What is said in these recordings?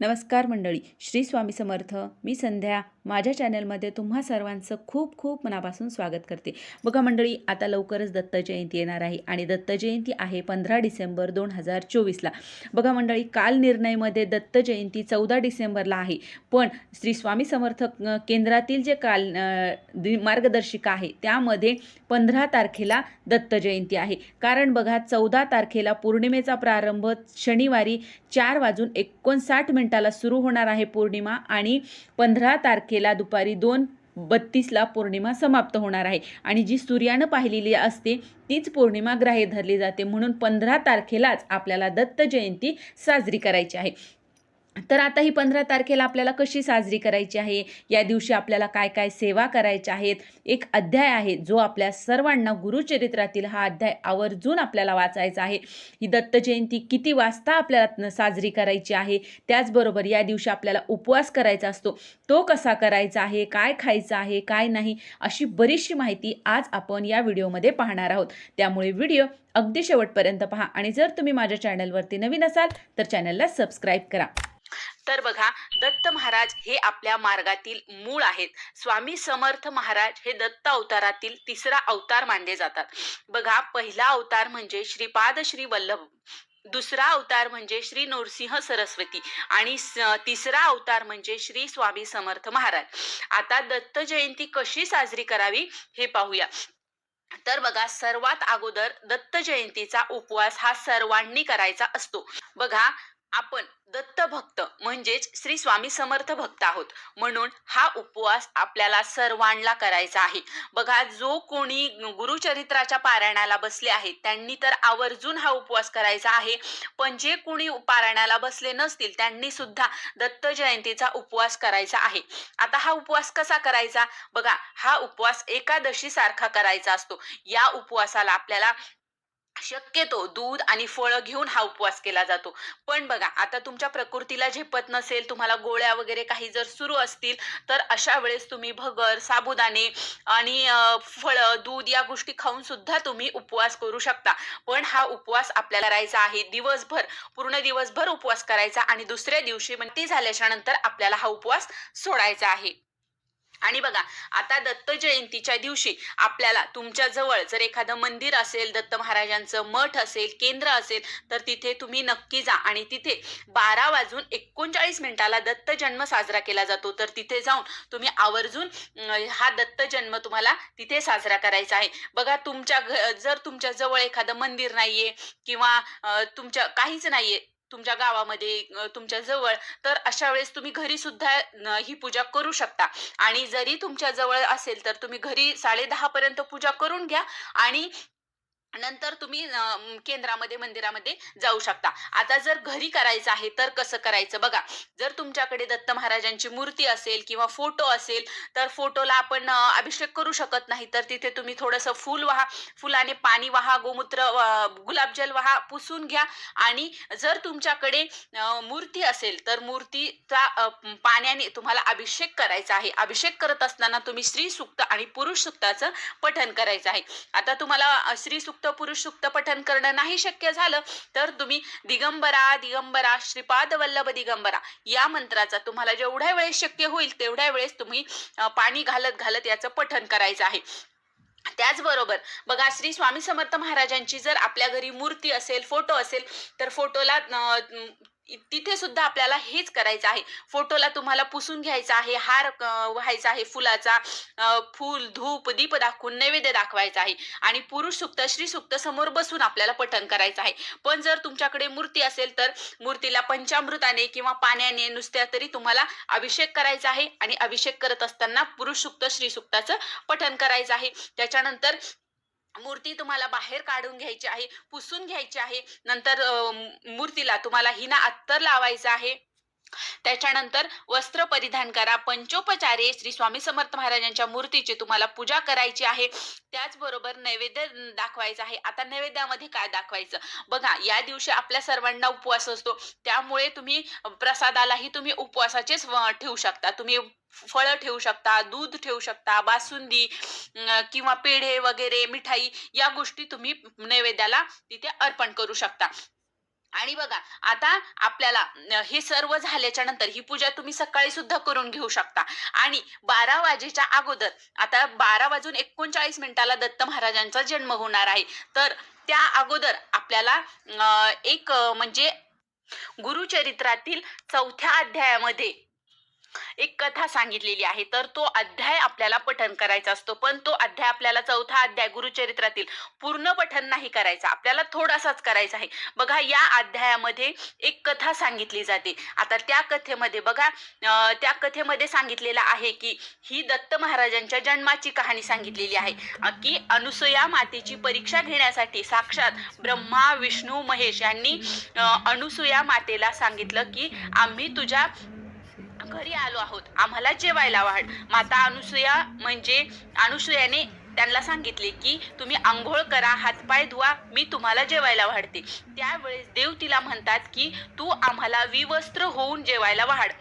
नमस्कार मंडळी श्री स्वामी समर्थ. मी संध्या. माझ्या चॅनलमध्ये तुम्हा सर्वांचं खूप खूप मनापासून स्वागत करते. बघा मंडळी आता लवकरच दत्त जयंती येणार आहे आणि दत्त जयंती आहे पंधरा डिसेंबर दोन हजार चोवीसला. बघा मंडळी काल निर्णयमध्ये दत्त जयंती चौदा डिसेंबरला आहे. पण श्री स्वामी समर्थ केंद्रातील जे काल मार्गदर्शिका आहे त्यामध्ये पंधरा तारखेला दत्त जयंती आहे. कारण बघा चौदा तारखेला पौर्णिमेचा प्रारंभ शनिवारी चार वाजून एकोणसाठ मिनिटाला सुरू होणार आहे पौर्णिमा आणि पंधरा तारखेला दुपारी दोन बत्तीसला पौर्णिमा समाप्त होणार आहे. आणि जी सूर्यानं पाहिलेली असते तीच पौर्णिमा ग्राह्य धरली जाते. म्हणून पंधरा तारखेलाच आपल्याला दत्त जयंती साजरी करायची आहे. तर आता ही पंधरा तारखेला आपल्याला कशी साजरी करायची आहे? या दिवशी आपल्याला काय काय सेवा करायच्या आहेत? एक अध्याय आहे जो आपल्या सर्वांना गुरुचरित्रातील हा अध्याय आवर्जून आपल्याला वाचायचा आहे. ही दत्त जयंती किती वाजता आपल्याला साजरी करायची आहे? त्याचबरोबर या दिवशी आपल्याला उपवास करायचा असतो. तो कसा करायचा आहे? काय खायचं आहे? काय नाही? अशी बरीचशी माहिती आज आपण या व्हिडिओमध्ये पाहणार आहोत. त्यामुळे व्हिडिओ अगदी शेवटपर्यंत पहा. आणि जर तुम्ही माझ्या चॅनलवरती नवीन असाल तर चॅनलला सबस्क्राईब करा. तर बघा दत्त महाराज हे आपल्या मार्गातील मूळ आहेत. स्वामी समर्थ महाराज हे दत्त अवतारातील तिसरा अवतार मानले जातात. बघा पहिला अवतार म्हणजे श्रीपाद श्री वल्लभ. दुसरा अवतार म्हणजे श्री नरसिंह सरस्वती. आणि तिसरा अवतार म्हणजे श्री स्वामी समर्थ महाराज. आता दत्त जयंती कशी साजरी करावी हे पाहूया. तर बघा सर्वात अगोदर दत्त जयंतीचा उपवास हा सर्वांनी करायचा असतो. बघा आपण दत्तभक्त म्हणजेच श्री स्वामी समर्थ भक्त आहोत. म्हणून हा उपवास आपल्याला सर्वांना करायचा आहे. बघा जो कोणी गुरुचरित्राच्या पारायणाला बसले आहेत त्यांनी तर आवर्जून हा उपवास करायचा आहे. पण जे कोणी पारायणाला बसले नसतील त्यांनी सुद्धा दत्त जयंतीचा उपवास करायचा आहे. आता हा उपवास कसा करायचा? बघा हा उपवास एकादशी सारखा करायचा असतो. या उपवासाला आपल्याला शक्यतो दूध आणि फळं घेऊन हा उपवास केला जातो. पण बघा आता तुमच्या प्रकृतीला झेपत नसेल तुम्हाला गोळ्या वगैरे काही जर सुरू असतील तर अशा वेळेस तुम्ही भगर साबुदाणे आणि फळं दूध या गोष्टी खाऊन सुद्धा तुम्ही उपवास करू शकता. पण हा उपवास आपल्याला करायचा आहे. दिवसभर पूर्ण दिवसभर उपवास करायचा आणि दुसऱ्या दिवशी म्हणजे ती झाल्याच्यानंतर आपल्याला हा उपवास सोडायचा आहे. आणि बघा आता दत्त जयंतीच्या दिवशी आपल्याला तुमच्या जवळ जर एखादं मंदिर असेल दत्त महाराजांचं मठ असेल केंद्र असेल तर तिथे तुम्ही नक्की जा आणि तिथे बारा वाजून एकोणचाळीस मिनिटाला दत्त जन्म साजरा केला जातो. तर तिथे जाऊन तुम्ही आवर्जून हा दत्त जन्म तुम्हाला तिथे साजरा करायचा आहे. बघा तुमच्या घ जर तुमच्या जवळ एखादं मंदिर नाहीये किंवा तुमच्या काहीच नाहीये तुमच्या गावामध्ये तुमच्या जवळ तर अशा वेळेस तुम्ही घरी सुद्धा ही पूजा करू शकता. आणि जरी तुमच्या जवळ असेल तर तुम्ही घरी साडेदहा पर्यंत पूजा करून घ्या. आणि नंतर तुम्ही केंद्रामध्ये मंदिरामध्ये जाऊ शकता. आता जर घरी करायचं आहे तर कसं करायचं? बघा जर तुमच्याकडे दत्त महाराजांची मूर्ती असेल किंवा फोटो असेल तर फोटोला आपण अभिषेक करू शकत नाही. तर तिथे तुम्ही थोडंसं फूल वाहा फुलाने पाणी वाहा गोमूत्र गुलाबजल वहा पुसून घ्या. आणि जर तुमच्याकडे मूर्ती असेल तर मूर्तीचा पाण्याने तुम्हाला अभिषेक करायचा आहे. अभिषेक करत असताना तुम्ही स्त्री सुक्त आणि पुरुष सुक्ताचं पठण करायचं आहे. आता तुम्हाला स्त्री सुक्त पुरुष सुक्त पठन करणं नाही शक्य झालं तर तुम्ही दिगंबरा दिगंबरा श्रीपाद वल्लभ दिगंबरा या मंत्राचा तुम्हाला जेवढ्या वेळेस शक्य होईल तेवढ्या वेळेस तुम्ही पाणी घालत घालत याचं पठन करायचं आहे. त्याचबरोबर बघा श्री स्वामी समर्थ महाराजांची जर आपल्या घरी मूर्ती असेल फोटो असेल तर फोटोला तिथे सुद्धा आपल्याला हेच करायचं आहे. फोटोला तुम्हाला पुसून घ्यायचा आहे हार व्हायचा आहे फुलाचा फूल धूप दीप दाखवून नैवेद्य दाखवायचा आहे. आणि पुरुष सुक्त श्री सुक्त समोर बसून आपल्याला पठन करायचं आहे. पण जर तुमच्याकडे मूर्ती असेल तर मूर्तीला पंचामृताने किंवा पाण्याने नुसत्या तरी तुम्हाला अभिषेक करायचा आहे. आणि अभिषेक करत असताना पुरुष सुक्त श्री सुक्ताचं पठन करायचं आहे. त्याच्यानंतर मूर्ती तुम्हाला बाहेर काढून घ्यायची आहे पुसून घ्यायची आहे. नंतर मूर्तीला तुम्हाला हिना अत्तर लावायचं आहे. त्याच्यानंतर वस्त्र परिधान करा. पंचोपचारे श्री स्वामी समर्थ महाराजांच्या मूर्तीची तुम्हाला पूजा करायची आहे. त्याचबरोबर नैवेद्य दाखवायचा आहे. आता नैवेद्यामध्ये काय दाखवायचं? बघा या दिवशी आपल्या सर्वांना उपवास असतो. त्यामुळे तुम्ही प्रसादालाही तुम्ही उपवासाचेच ठेवू शकता. तुम्ही फळं ठेवू शकता दूध ठेवू शकता बासुंदी किंवा पेढे वगैरे मिठाई या गोष्टी तुम्ही नैवेद्याला तिथे अर्पण करू शकता. आणि बघा आता आपल्याला हे सर्व झाल्याच्यानंतर ही पूजा तुम्ही सकाळी सुद्धा करून घेऊ शकता. आणि बारा वाजेच्या अगोदर आता बारा वाजून एकोणचाळीस मिनिटाला दत्त महाराजांचा जन्म होणार आहे. तर त्या अगोदर आपल्याला एक म्हणजे गुरुचरित्रातील चौथ्या अध्यायामध्ये एक कथा सांगितलेली आहे. तर तो अध्याय आपल्याला पठन करायचा असतो. पण तो अध्याय आपल्याला चौथा अध्याय गुरुचरित्रातील पूर्ण पठन नाही करायचा. आपल्याला थोडासाच करायचा आहे. बघा या अध्यायामध्ये एक कथा सांगितली जाते. आता त्या कथेमध्ये बघा त्या कथेमध्ये सांगितलेलं आहे की ही दत्त महाराजांच्या जन्माची कहाणी सांगितलेली आहे. की अनुसया मातेची परीक्षा घेण्यासाठी साक्षात ब्रह्मा विष्णू महेश यांनी अं, अनुसया मातेला सांगितलं की आम्ही तुझ्या घरी आलो आहोत. आम्हाला जेवायला वाढ. माता अनुसुया म्हणजे अनुसुयाने त्यांना सांगितले की तुम्ही आंघोळ करा हातपाय धुवा मी तुम्हाला जेवायला वाढते. त्यावेळेस देव तिला म्हणतात की तू आम्हाला विवस्त्र होऊन जेवायला वाढ.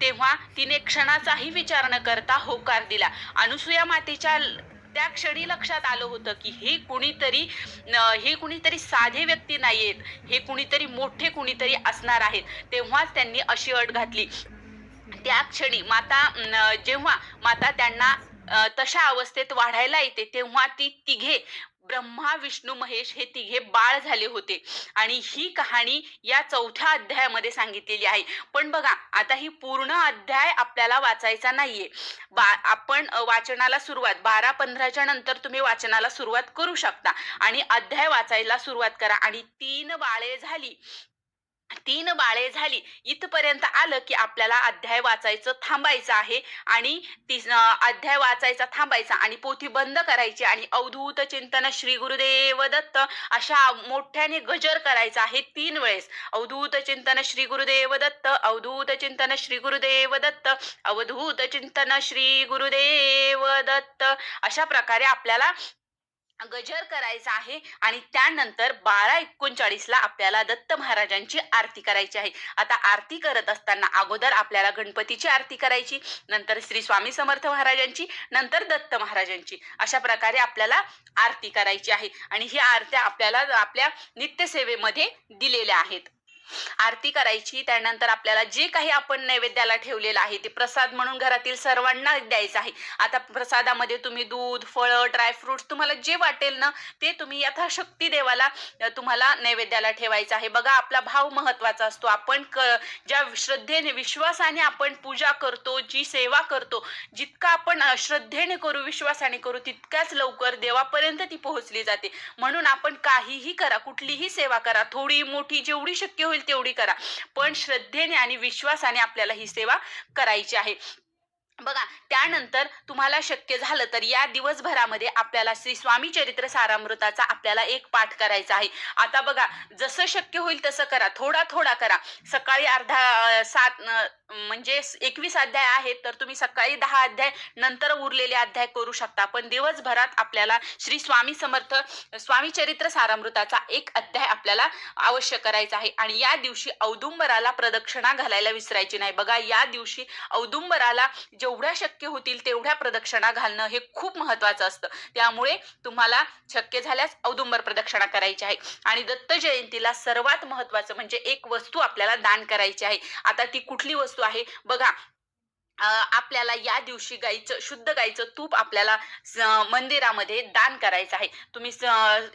तेव्हा तिने क्षणाचाही विचार न करता होकार दिला. अनुसुया मातेच्या त्या क्षणी लक्षात आलं होतं की हे कुणीतरी हे कुणीतरी साधे व्यक्ती नाहीयेत. हे कुणीतरी मोठे कुणीतरी असणार आहेत. तेव्हाच त्यांनी अशी अट घातली. त्या क्षणी माता जेव्हा माता त्यांना तशा अवस्थेत वाढायला येते तेव्हा ती तिघे ब्रह्मा विष्णू महेश हे तिघे बाळ झाले होते. आणि ही कहाणी या चौथ्या अध्यायामध्ये सांगितलेली आहे. पण बघा आता ही पूर्ण अध्याय आपल्याला वाचायचा नाहीये. बा आपण वाचनाला सुरुवात बारा पंधराच्या नंतर तुम्ही वाचनाला सुरुवात करू शकता. आणि अध्याय वाचायला सुरुवात करा. आणि तीन बाळे झाली. तीन बाळे झाली. इथपर्यंत आलं की आपल्याला अध्याय वाचायचं थांबायचं आहे आणि ती अध्याय वाचायचा थांबायचा आणि पोथी बंद करायची आणि अवधूत चिंतन श्री गुरुदेव दत्त अशा मोठ्याने गजर करायचा आहे तीन वेळेस. अवधूत चिंतन श्री गुरुदेव दत्त अवधूत चिंतन श्री गुरुदेव दत्त अवधूत चिंतन श्री गुरुदेव दत्त अशा प्रकारे आपल्याला गजर करायचा आहे आणि त्यानंतर बारा एकोणचाळीसला आपल्याला दत्त महाराजांची आरती करायची आहे. आता आरती करत असताना अगोदर आपल्याला गणपतीची आरती करायची नंतर श्री स्वामी समर्थ महाराजांची नंतर दत्त महाराजांची अशा प्रकारे आपल्याला आरती करायची आहे. आणि ही आरत्या आपल्याला आपल्या नित्यसेवेमध्ये दिलेल्या आहेत. आरती करायची त्यानंतर आपल्याला जे काही आपण नैवेद्याला ठेवलेलं आहे ते प्रसाद म्हणून घरातील सर्वांना द्यायचं आहे. आता प्रसादामध्ये तुम्ही दूध फळं ड्रायफ्रुट्स तुम्हाला जे वाटेल ना ते तुम्ही यथाशक्ती देवाला तुम्हाला नैवेद्याला ठेवायचं आहे. बघा आपला भाव महत्त्वाचा असतो. आपण क ज्या श्रद्धेने विश्वासाने आपण पूजा करतो जी सेवा करतो जितका आपण श्रद्धेने करू विश्वासाने करू तितक्याच लवकर देवापर्यंत ती पोहोचली जाते. म्हणून आपण काहीही करा कुठलीही सेवा करा. थोडी मोठी जेवढी शक्य होईल तेवढी करा. पण श्रद्धेने आणि विश्वासाने आपल्याला ही सेवा करायची आहे. बघा त्यानंतर तुम्हाला शक्य झालं तर या दिवसभरामध्ये आपल्याला श्री स्वामी चरित्र सारामृताचा आपल्याला एक पाठ करायचा आहे. आता बघा जसं शक्य होईल तसं करा थोडा थोडा करा. सकाळी अर्धा सात म्हणजे एकवीस अध्याय आहेत तर तुम्ही सकाळी दहा अध्याय नंतर उरलेले अध्याय करू शकता. पण दिवसभरात आपल्याला श्री स्वामी समर्थ स्वामी चरित्र सारामृताचा एक अध्याय आपल्याला अवश्य करायचा आहे. आणि या दिवशी औदुंबराला प्रदक्षिणा घालायला विसरायची नाही. बघा या दिवशी औदुंबराला जेवढ्या शक्य होतील तेवढ्या प्रदक्षिणा घालणं हे खूप महत्वाचं असतं. त्यामुळे तुम्हाला शक्य झाल्यास औदुंबर प्रदक्षिणा करायची आहे. आणि दत्त जयंतीला सर्वात महत्वाचं म्हणजे एक वस्तू आपल्याला दान करायची आहे. आता ती कुठली वस्तू आहे? बघा आपल्याला या दिवशी गाईचं शुद्ध गाईचं तूप आपल्याला मंदिरामध्ये दान करायचं आहे. तुम्ही स-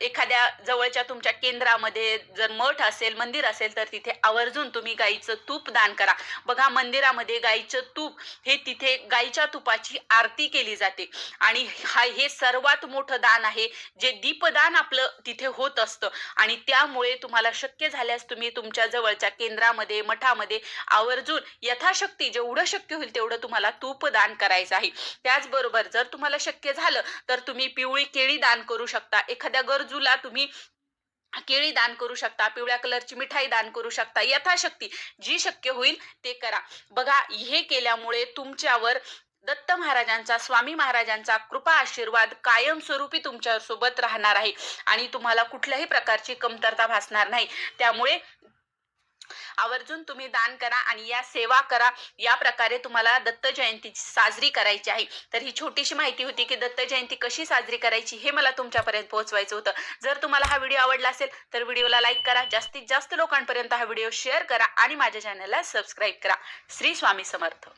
एखाद्या जवळच्या तुमच्या केंद्रामध्ये जर मठ असेल मंदिर असेल तर तिथे आवर्जून तुम्ही गाईचं तूप दान करा. बघा मंदिरामध्ये गाईचं तूप हे तिथे गाईच्या तुपाची आरती केली जाते. आणि हा हे सर्वात मोठं दान आहे जे दीपदान आपलं तिथे होत असतं. आणि त्यामुळे तुम्हाला शक्य झाल्यास तुम्ही तुमच्या जवळच्या केंद्रामध्ये मठामध्ये आवर्जून यथाशक्ती जेवढं शक्य होईल तेवढं तेवढं तुम्हाला तूप दान करायचं आहे. त्याचबरोबर जर तुम्हाला शक्य झालं तर तुम्ही पिवळी केळी दान करू शकता. एखाद्या गरजूला तुम्ही केळी दान करू शकता पिवळ्या कलरची मिठाई दान करू शकता. यथाशक्ती जी शक्य होईल ते करा. बघा हे केल्यामुळे तुमच्यावर दत्त महाराजांचा स्वामी महाराजांचा कृपा आशीर्वाद कायमस्वरूपी तुमच्यासोबत राहणार आहे. आणि तुम्हाला कुठल्याही प्रकारची कमतरता भासणार नाही. त्यामुळे आवर्जून तुम्ही दान करा आणि या सेवा करा. या प्रकारे तुम्हाला दत्त जयंती साजरी करायची आहे. तर ही छोटीशी माहिती होती की दत्त जयंती कशी साजरी करायची हे मला तुमच्यापर्यंत पोहोचवायचं होतं. जर तुम्हाला हा व्हिडिओ आवडला असेल तर व्हिडिओला लाईक करा. जास्तीत जास्त लोकांपर्यंत हा व्हिडिओ शेअर करा आणि माझ्या चॅनलला सबस्क्राईब करा. श्री स्वामी समर्थ.